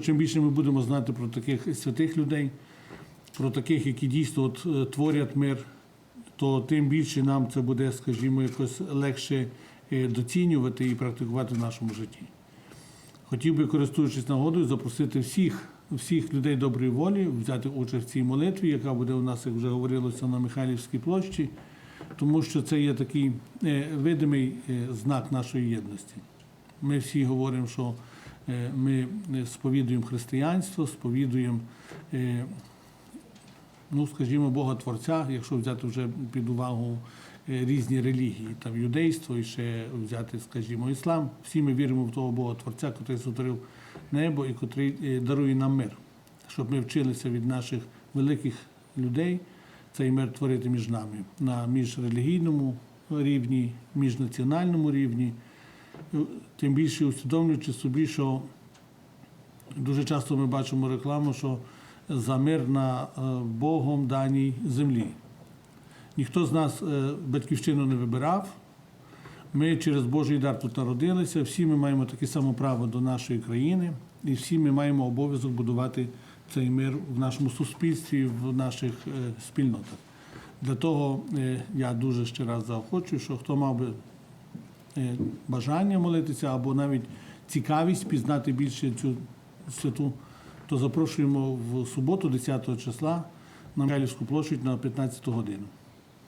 Чим більше ми будемо знати про таких святих людей, про таких, які дійсно от, е, творять мир, то тим більше нам це буде, скажімо, якось легше е, доцінювати і практикувати в нашому житті. Хотів би, користуючись нагодою, запросити всіх, всіх людей доброї волі взяти участь в цій молитві, яка буде у нас, як вже говорилося, на Михайлівській площі, тому що це є такий е, видимий знак нашої єдності. Ми всі говоримо, що ми е, сповідуємо християнство, сповідуємо, е, ну, скажімо, Бога Творця, якщо взяти вже під увагу е, різні релігії, там юдейство і ще взяти, скажімо, іслам. Всі ми віримо в того Бога Творця, який сотворив небо і котрий е, дарує нам мир, щоб ми вчилися від наших великих людей цей мир творити між нами на міжрелігійному рівні, міжнаціональному рівні. Тим більше усвідомлюючи собі, що дуже часто ми бачимо рекламу, що за мир на е, Богом даній землі. Ніхто з нас е, батьківщину не вибирав. Ми через Божий дар тут народилися, всі ми маємо таке саме право до нашої країни, і всі ми маємо обов'язок будувати цей мир в нашому суспільстві, в наших е, спільнотах. Для того я дуже ще раз заохочую, що хто мав би бажання молитися або навіть цікавість пізнати більше цю святу, то запрошуємо в суботу, 10 числа, на Михайлівську площу на 15 годину.